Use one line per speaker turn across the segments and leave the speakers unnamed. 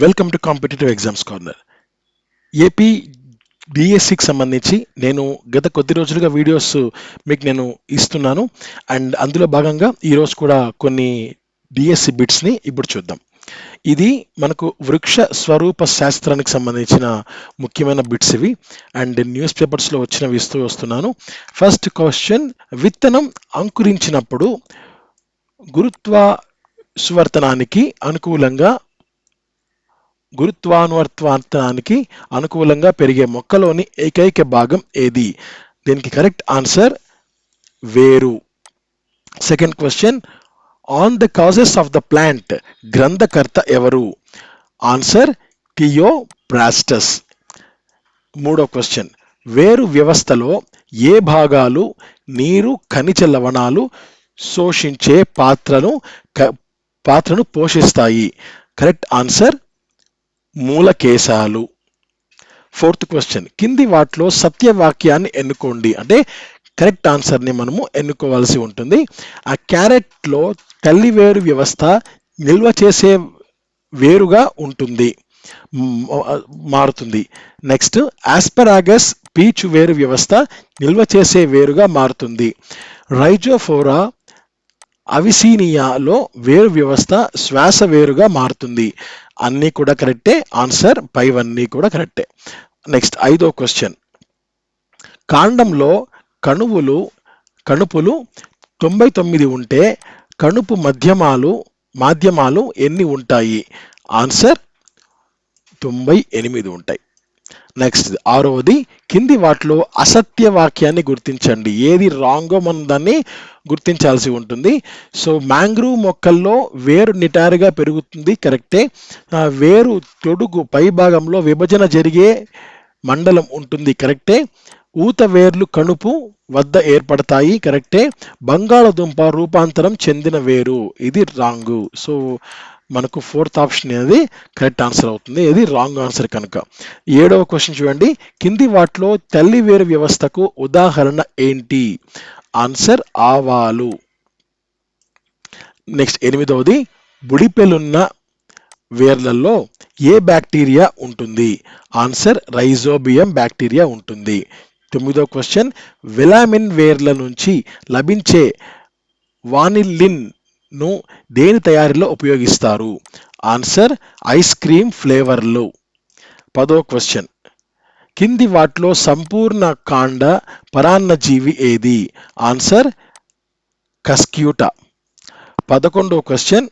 Welcome to competitive exams corner AP డిఎస్సికి సంబంధించి నేను గత కొద్ది రోజులుగా వీడియోస్ మీకు నేను ఇస్తున్నాను. అండ్ అందులో భాగంగా ఈరోజు కూడా కొన్ని డిఎస్సి బిట్స్ని ఇప్పుడు చూద్దాం. ఇది మనకు వృక్ష స్వరూప శాస్త్రానికి సంబంధించిన ముఖ్యమైన బిట్స్ ఇవి. అండ్ న్యూస్ పేపర్స్లో వచ్చినవి ఇస్తూ వస్తున్నాను. ఫస్ట్ క్వశ్చన్ విత్తనం అంకురించినప్పుడు గురుత్వ సువర్తనానికి అనుకూలంగా గురుత్వానువర్తనానికి అనుకూలంగా పెరిగే మొక్కలోని ఏకైక భాగం ఏది? దీనికి కరెక్ట్ ఆన్సర్ వేరు. Second question on the causes of the plant గ్రంథకర్త ఎవరు? ఆన్సర్ టియో ప్రాస్టస్ మూడో క్వశ్చన్ వేరు వ్యవస్థలో ఏ భాగాలు నీరు ఖనిజ లవణాలు శోషించే పాత్రను పాత్రను పోషిస్తాయి? కరెక్ట్ ఆన్సర్ మూలకేశాలు ఫోర్త్ క్వశ్చన్ కింది వాటిలో సత్యవాక్యాన్ని ఎన్నుకోండి. అంటే కరెక్ట్ ఆన్సర్ని మనము ఎన్నుకోవాల్సి ఉంటుంది. ఆ క్యారెట్లో తల్లి వేరు వ్యవస్థ నిల్వ చేసే వేరుగా ఉంటుంది. మారుతుంది. నెక్స్ట్ ఆస్పరాగస్ పీచు వేరు వ్యవస్థ నిల్వ చేసే వేరుగా మారుతుంది. రైజోఫోరా అవిసీనియాలో వేరు వ్యవస్థ శ్వాస వేరుగా మారుతుంది. అన్నీ కూడా కరెక్టే. ఆన్సర్ పైవన్నీ కూడా కరెక్టే. నెక్స్ట్ ఐదో క్వశ్చన్. కాండంలో కణువులు కణుపులు తొంభై తొమ్మిది ఉంటే కణుపు మధ్యమాలు మాధ్యమాలు ఎన్ని ఉంటాయి? ఆన్సర్ తొంభై ఎనిమిది ఉంటాయి. నెక్స్ట్ ఆరవది కింది వాటిలో అసత్య వాక్యాన్ని గుర్తించండి. ఏది రాంగో మనం దాన్ని గుర్తించాల్సి ఉంటుంది. సో మ్యాంగ్రూవ్ మొక్కల్లో వేరు నిటారుగా పెరుగుతుంది కరెక్టే. వేరు తొడుగు పై భాగంలో విభజన జరిగే మండలం ఉంటుంది కరెక్టే. ఊత వేర్లు కణుపు వద్ద ఏర్పడతాయి కరెక్టే. బంగాళదుంప రూపాంతరం చెందిన వేరు. ఇది రాంగు సో మనకు ఫోర్త్ ఆప్షన్ అనేది కరెక్ట్ ఆన్సర్ అవుతుంది. ఇది రాంగ్ ఆన్సర్ కనుక. ఏడవ క్వశ్చన్ చూడండి. కింది వాటిలో తల్లి వేరు వ్యవస్థకు ఉదాహరణ ఏంటి? ఆన్సర్ ఆవాలు. నెక్స్ట్ ఎనిమిదవది. బుడిపెలున్న వేర్లలో ఏ బ్యాక్టీరియా ఉంటుంది? ఆన్సర్ రైజోబియం బ్యాక్టీరియా ఉంటుంది. తొమ్మిదో క్వశ్చన్ విలామిన్ వేర్ల నుంచి లభించే వానిలిన్ ను దేని తయారీలో ఉపయోగిస్తారు? ఆన్సర్ ఐస్ క్రీమ్ ఫ్లేవర్లు. పదో క్వశ్చన్. కింది వాటిలో సంపూర్ణ కాండ పరాన్నజీవి ఏది? Answer cuscuta. పదకొండో క్వశ్చన్.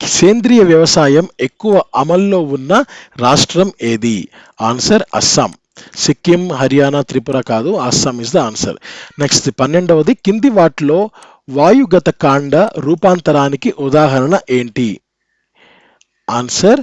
సేంద్రియ వ్యవసాయం ఎక్కువ అమల్లో ఉన్న రాష్ట్రం ఏది? ఆన్సర్ అస్సాం. సిక్కిం హర్యానా త్రిపుర కాదు Assam is the answer next పన్నెండవది కింది వాటిలో వాయుగత కాండ రూపాంతరానికి ఉదాహరణ ఏంటి? ఆన్సర్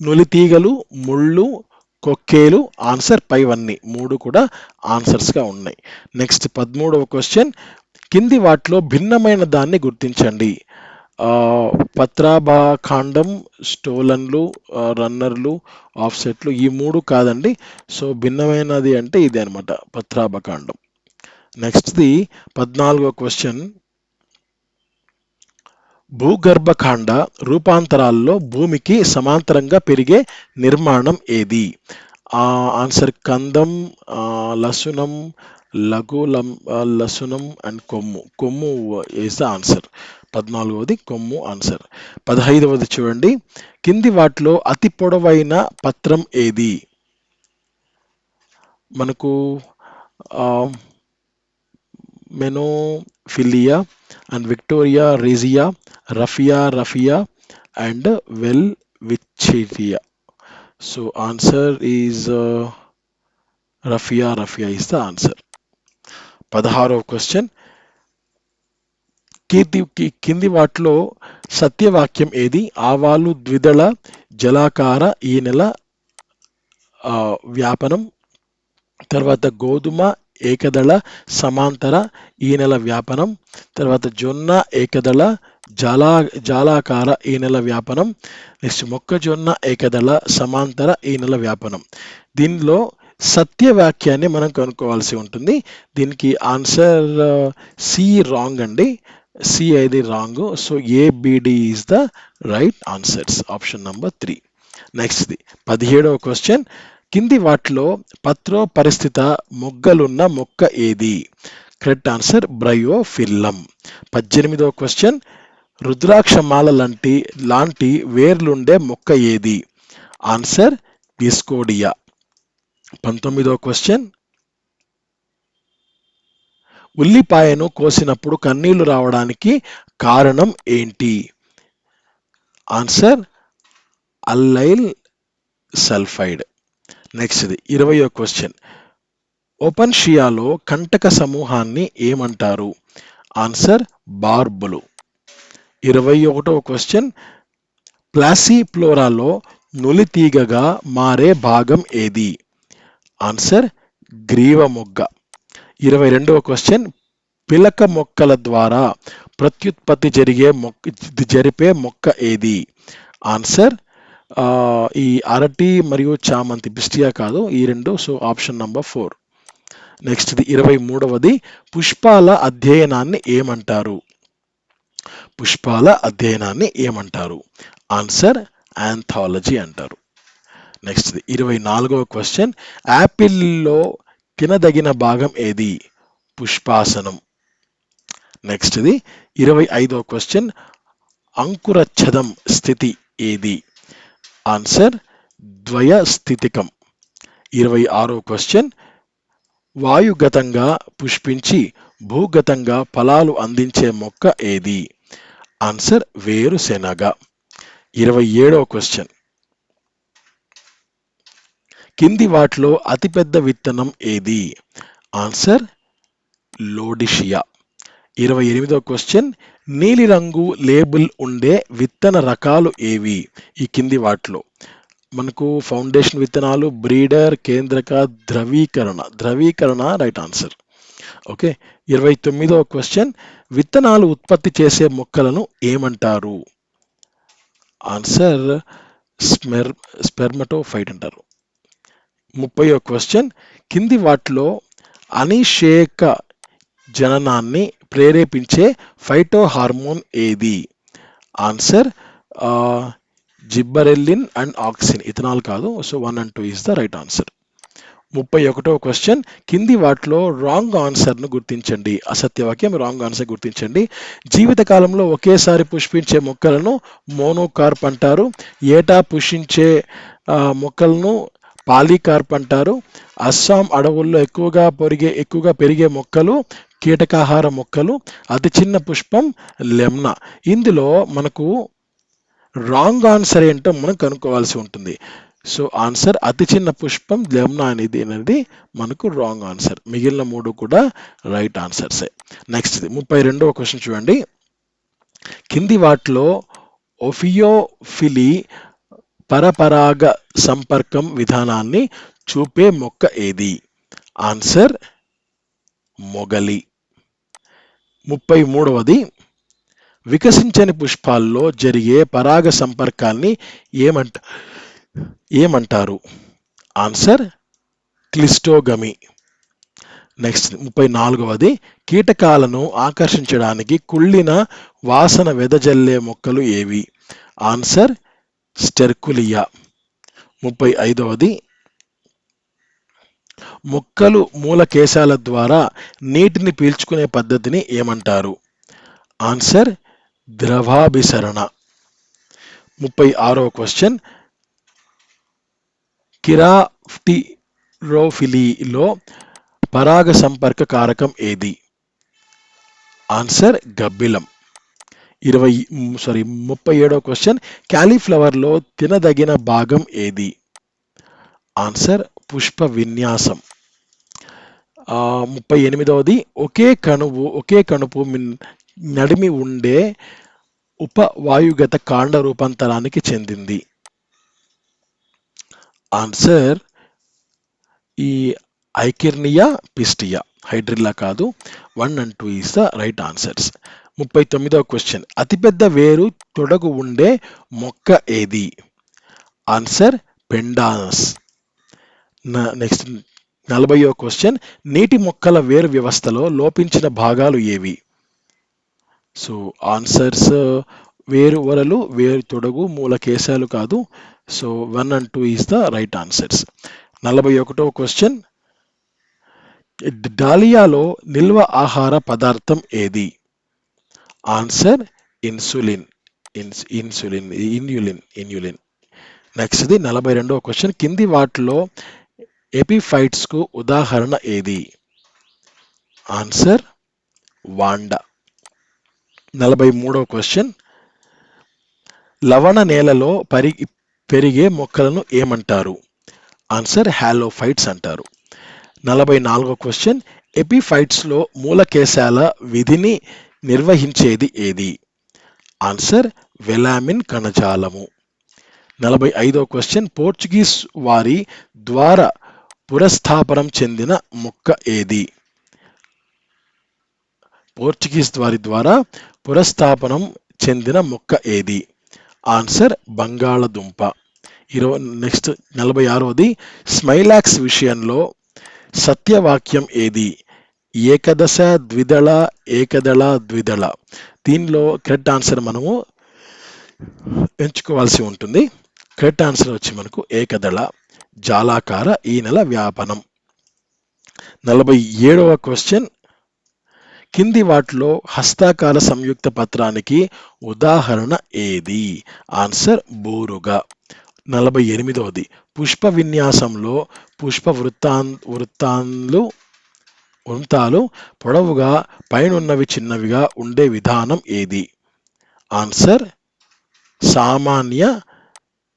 నులితీగలు ముళ్ళు కొక్కేలు ఆన్సర్ పైవన్నీ. మూడు కూడా ఆన్సర్స్గా ఉన్నాయి. నెక్స్ట్ పదమూడవ క్వశ్చన్ కింది వాటిలో భిన్నమైన దాన్ని గుర్తించండి. ఆ, పత్రాభా స్టోలన్లు రన్నర్లు ఆఫ్సెట్లు ఈ మూడు కాదండి. సో భిన్నమైనది అంటే ఇది అనమాట పత్రాభకాండం. నెక్స్ట్ది పద్నాలుగో క్వశ్చన్. భూగర్భకాండ రూపాంతరాల్లో భూమికి సమాంతరంగా పెరిగే నిర్మాణం ఏది? ఆన్సర్ కందం లసునం లఘు లం లసునం అండ్ కొమ్ము. కొమ్ము ఈస్ ద ఆన్సర్ పద్నాలుగవది కొమ్ము ఆన్సర్. పదహైదవది చూడండి. కింది వాటిలో అతి పొడవైన పత్రం ఏది? మనకు మెనోఫిలియా and victoria regia raffia raffia and welwitschia so answer is raffia raffia is the answer. పదహారవ క్వశ్చన్. కీర్తి కింది వాటిలో సత్యవాక్యం ఏది? ఆవాలు ద్విదళ జలాకార ఈ నెల వ్యాపనం తర్వాత గోధుమ ఏకదళ సమాంతర ఈ నెల వ్యాపనం తర్వాత జొన్న ఏకదళ జాలా జాలాకార ఈ నెల వ్యాపనం నెక్స్ట్ మొక్కజొన్న ఏకదళ సమాంతర ఈ నెల వ్యాపనం. దీనిలో సత్యవాక్యాన్ని మనం కనుక్కోవాల్సి ఉంటుంది. దీనికి ఆన్సర్ సి రాంగ్ అండి. సి అనేది wrong so A B D is the right answers option number three నెక్స్ట్ది పదిహేడవ క్వశ్చన్ కింది వాటిలో పత్రో పరిస్థిత మొగ్గలున్న మొక్క ఏది? కరెక్ట్ ఆన్సర్ బ్రయోఫిల్లం పద్దెనిమిదవ క్వశ్చన్ రుద్రాక్షమాల లాంటి లాంటి వేర్లుండే మొక్క ఏది? ఆన్సర్ డిస్కోడియా పంతొమ్మిదవ క్వశ్చన్ ఉల్లిపాయను కోసినప్పుడు కన్నీళ్ళు రావడానికి కారణం ఏంటి? Answer allyl sulphide. నెక్స్ట్ది ఇరవయో క్వశ్చన్. ఓపెన్ షియాలో కంటక సమూహాన్ని ఏమంటారు? ఆన్సర్ బార్బులు. ఇరవై ఒకటవ క్వశ్చన్. ప్లాసిప్లోరాలో నులితీగగా మారే భాగం ఏది? ఆన్సర్ గ్రీవ మొగ్గ ఇరవై రెండవ క్వశ్చన్ పిలక మొక్కల ద్వారా ప్రత్యుత్పత్తి జరిగే మొక్క జరిపే మొక్క ఏది? ఆన్సర్ ఈ అరటి మరియు చామంతి బిస్టియా కాదు ఈ రెండు సో ఆప్షన్ నంబర్ ఫోర్ నెక్స్ట్ది ఇరవై మూడవది పుష్పాల అధ్యయనాన్ని ఏమంటారు? పుష్పాల అధ్యయనాన్ని ఏమంటారు? ఆన్సర్ యాంథాలజీ అంటారు. నెక్స్ట్ ఇరవై నాలుగవ క్వశ్చన్ యాపిల్లో తినదగిన భాగం ఏది? పుష్పాసనం. నెక్స్ట్ది ఇరవై ఐదో క్వశ్చన్ అంకురఛదం స్థితి ఏది? ఆన్సర్ ద్వయ స్థితికం ఇరవై ఆరో క్వశ్చన్ వాయుగతంగా పుష్పించి భూగతంగా ఫలాలు అందించే మొక్క ఏది? ఆన్సర్ వేరుశెనగ. ఇరవై ఏడవ క్వశ్చన్ కింది వాటిలో అతిపెద్ద విత్తనం ఏది? Answer lodoicea. ఇరవై ఎనిమిదో క్వశ్చన్. నీలిరంగు లేబుల్ ఉండే విత్తన రకాలు ఏవి? ఈ కింది వాటిలో. మనకు ఫౌండేషన్ విత్తనాలు బ్రీడర్ కేంద్రక ద్రవీకరణ. ద్రవీకరణ రైట్ ఆన్సర్. ఓకే. ఇరవై తొమ్మిదవ క్వశ్చన్. విత్తనాలు ఉత్పత్తి చేసే మొక్కలను ఏమంటారు? ఆన్సర్ స్మెర్ స్పెర్మటోఫైట్ అంటారు. ముప్పయో క్వశ్చన్ కింది వాటిలో అనిషేక జననాన్ని ప్రేరేపించే ఫైటో హార్మోన్ ఏది answer gibberellin and auxin. Ethanol కాదు. So one and two is the right answer ముప్పై ఒకటో క్వశ్చన్ కింది వాటిలో రాంగ్ ఆన్సర్ను గుర్తించండి. అసత్యవాక్యం రాంగ్ ఆన్సర్ గుర్తించండి. జీవితకాలంలో ఒకేసారి పుష్పించే మొక్కలను మోనోకార్ప్ అంటారు. ఏటా పుష్పించే మొక్కలను పాలీకార్ప్ అంటారు అస్సాం అడవుల్లో ఎక్కువగా పెరిగే ఎక్కువగా పెరిగే మొక్కలు కీటకాహార మొక్కలు అతి చిన్న పుష్పం లెమ్నా. ఇందులో మనకు రాంగ్ ఆన్సర్ ఏంటో మనం కనుక్కోవాల్సి ఉంటుంది. సో ఆన్సర్ అతి చిన్న పుష్పం లెమ్నా అనేది అనేది మనకు రాంగ్ ఆన్సర్. మిగిలిన మూడు కూడా రైట్ ఆన్సర్సే. నెక్స్ట్ ముప్పై రెండవ క్వశ్చన్ చూడండి. కింది వాటిలో ఒఫియోఫిలి పరపరాగ సంపర్కం విధానాన్ని చూపే మొక్క ఏది? ఆన్సర్ మొగలి. ముప్పై మూడవది వికసించని పుష్పాల్లో జరిగే పరాగ సంపర్కాన్ని ఏమంట ఏమంటారు? ఆన్సర్ క్లిస్టోగమి. నెక్స్ట్ ముప్పై నాలుగవది కీటకాలను ఆకర్షించడానికి కుళ్ళిన వాసన వెదజల్లే మొక్కలు ఏవి? Answer sterculia. ముప్పై ఐదవది. మొక్కలు మూలకేశాల ద్వారా నీటిని పీల్చుకునే పద్ధతిని ఏమంటారు? ఆన్సర్ ద్రవాభిసరణ. ముప్పై ఆరో క్వశ్చన్. కిరాఫ్టిరోఫిలీలో పరాగ సంపర్క కారకం ఏది? ఆన్సర్ గబ్బిలం. ఇరవై సారీ ముప్పై ఏడో క్వశ్చన్ క్యాలీఫ్లవర్లో తినదగిన భాగం ఏది? ఆన్సర్ పుష్ప విన్యాసం. ముప్పై ఎనిమిదవది ఒకే కణువు ఒకే కణుపు మిన్- నడిమి ఉండే ఉపవాయుగత కాండ రూపాంతరానికి చెందింది. ఆన్సర్ ఈ ఐకిర్నియా పిస్టియా. హైడ్రిల్లా కాదు. One and two is the right answers ముప్పై తొమ్మిదవ క్వశ్చన్ అతిపెద్ద వేరు తొడగు ఉండే మొక్క ఏది? ఆన్సర్ పెండానస్ నెక్స్ట్ నలభైవ క్వశ్చన్ నీటి మొక్కల వేరు వ్యవస్థలో లోపించిన భాగాలు ఏవి? సో ఆన్సర్స్ uh, వేరు వరలు వేరు తొడగు మూల కేశాలు కాదు. So one and two is the right answers నలభై ఒకటో క్వశ్చన్ డాలియాలో నిల్వ ఆహార పదార్థం ఏది? ఆన్సర్ ఇన్సులిన్ ఇన్స్ ఇన్సులిన్ ఇన్యులిన్ ఇన్యులిన్ నెక్స్ట్ది నలభై రెండవ క్వశ్చన్ కింది వాటిలో ఎపిఫైట్స్కు ఉదాహరణ ఏది? Answer vanda. నలభై మూడవ క్వశ్చన్ లవణ నేలలో పరి పెరిగే మొక్కలను ఏమంటారు? ఆన్సర్ హ్యాలోఫైట్స్ అంటారు. నలభై నాలుగో క్వశ్చన్ ఎపిఫైట్స్లో మూలకేశాల విధిని నిర్వహించేది ఏది? ఆన్సర్ వెలామిన్ కణజాలము. నలభై ఐదో క్వశ్చన్. పోర్చుగీస్ వారి ద్వారా పురస్థాపనం చెందిన మొక్క ఏది? పోర్చుగీస్ వారి ద్వారా పురస్థాపనం చెందిన మొక్క ఏది? ఆన్సర్ బంగాళదుంప. ఇరవై నెక్స్ట్ నలభై ఆరవది. స్మైలాక్స్ విషయంలో సత్యవాక్యం ఏది? ఏకదశ ద్విదళ ఏకదళ ద్విదళ. దీనిలో కరెక్ట్ ఆన్సర్ మనము ఎంచుకోవాల్సి ఉంటుంది. కరెక్ట్ ఆన్సర్ వచ్చి మనకు ఏకదళ జాలాకార ఈ నెల వ్యాపనం. నలభై ఏడవ క్వశ్చన్ కింది వాటిలో హస్తాకార సంయుక్త పత్రానికి ఉదాహరణ ఏది? ఆన్సర్ బోరుగా. నలభై ఎనిమిదవది. పుష్ప విన్యాసంలో పుష్ప వృత్తాన్ వృత్తాన్లు వృంతాలు పొడవుగా పైనున్నవి చిన్నవిగా ఉండే విధానం ఏది? ఆన్సర్ సామాన్య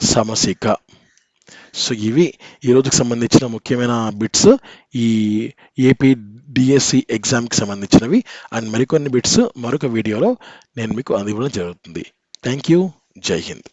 సమసిక. సో ఇవి ఈ సంబంధించిన ముఖ్యమైన బిట్స్. ఈ ఏపీ డిఎస్సి ఎగ్జామ్కి సంబంధించినవి. అండ్ మరికొన్ని బిట్స్ మరొక వీడియోలో నేను మీకు అందివ్వడం జరుగుతుంది. థ్యాంక్ యూ జై హింద్.